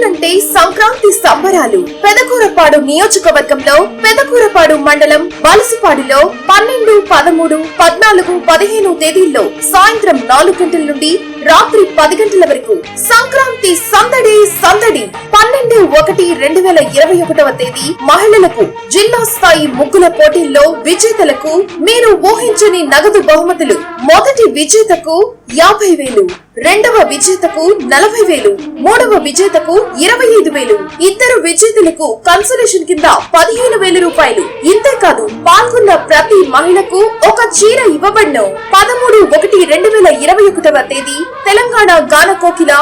అంటే సంక్రాంతి సంబరాలు. పెదకూరపాడు నియోజకవర్గంలో పెదకూరపాడు మండలం వలసపాడులో పన్నెండు పదమూడు పద్నాలుగు పదిహేను తేదీల్లో సాయంత్రం నాలుగు గంటల నుండి రాత్రి పది గంటల వరకు. సంక్రాంతి సందడి సందడి. పన్నెండు ఒకటి రెండు వేల ఇరవై ఒకటవ తేదీ మహిళలకు జిల్లా స్థాయి ముగ్గుల పోటీల్లో విజేతలకు మీరు ఊహించని నగదు బహుమతులు. మొదటి విజేతకు యాభై వేలు రెండవ విజేతకు నలభై వేలు మూడవ విజేతకు ఇరవై ఐదు వేలు. ఇద్దరు విజేతలకు కన్సలేషన్ కింద పదిహేను వేల రూపాయలు. ఇంతేకాదు పాల్గొన్న ప్రతి మహిళకు ఒక చీర ఇవ్వబడిన పదమూడు ఒకటి రెండు వేల ఒకటవ తేదీ తెలంగాణ గాన కోకిల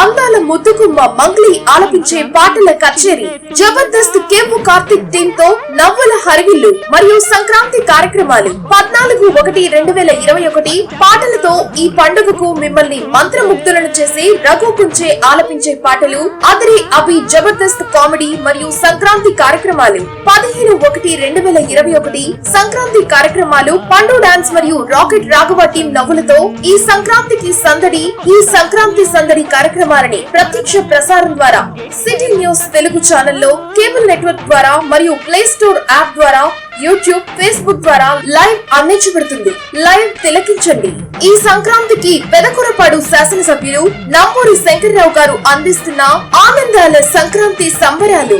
అందాల ముద్దుకుమ్మ మంగ్లీ ఆలపించే పాటల కచేరి. జబర్దస్త్ కేపు కార్తిక్ థీమ్తో నవ్వుల హరివిల్లు మరియు సంక్రాంతి కార్యక్రమాలు. పద్నాలుగు ఒకటి రెండు వేల ఇరవై ఒకటి పాటలతో ఈ పండుగకు మిమ్మల్ని మంత్రముగ్ధులను చేసి రఘు కుంచే ఆలపించే పాటలు అదరి అభి జబర్దస్త్ కామెడీ మరియు సంక్రాంతి కార్యక్రమాలు. పదిహేను ఒకటి రెండు వేల ఇరవై ఒకటి సంక్రాంతి కార్యక్రమాలు పండు డాన్స్ మరియు రాకెట్ రాఘవ టీం నవ్వులతో ఈ సంక్రాంతికి సందడి ఈ సంక్రాంతి సందడి కార్యక్రమాలని ప్రత్యక్ష ప్రసారం ద్వారా సిటీ న్యూస్ తెలుగు ఛానల్లో కేబుల్ నెట్వర్క్ ద్వారా మరియు ప్లే స్టోర్ యాప్ ద్వారా యూట్యూబ్ ఫేస్బుక్ ద్వారా లైవ్ అందించబడుతుంది. లైవ్ తిలకించండి. ఈ సంక్రాంతికి పెదకొరపాడు శాసనసభ్యులు నంబూరి శంకర్రావు గారు అందిస్తున్న ఆనందాల సంక్రాంతి సంబరాలు.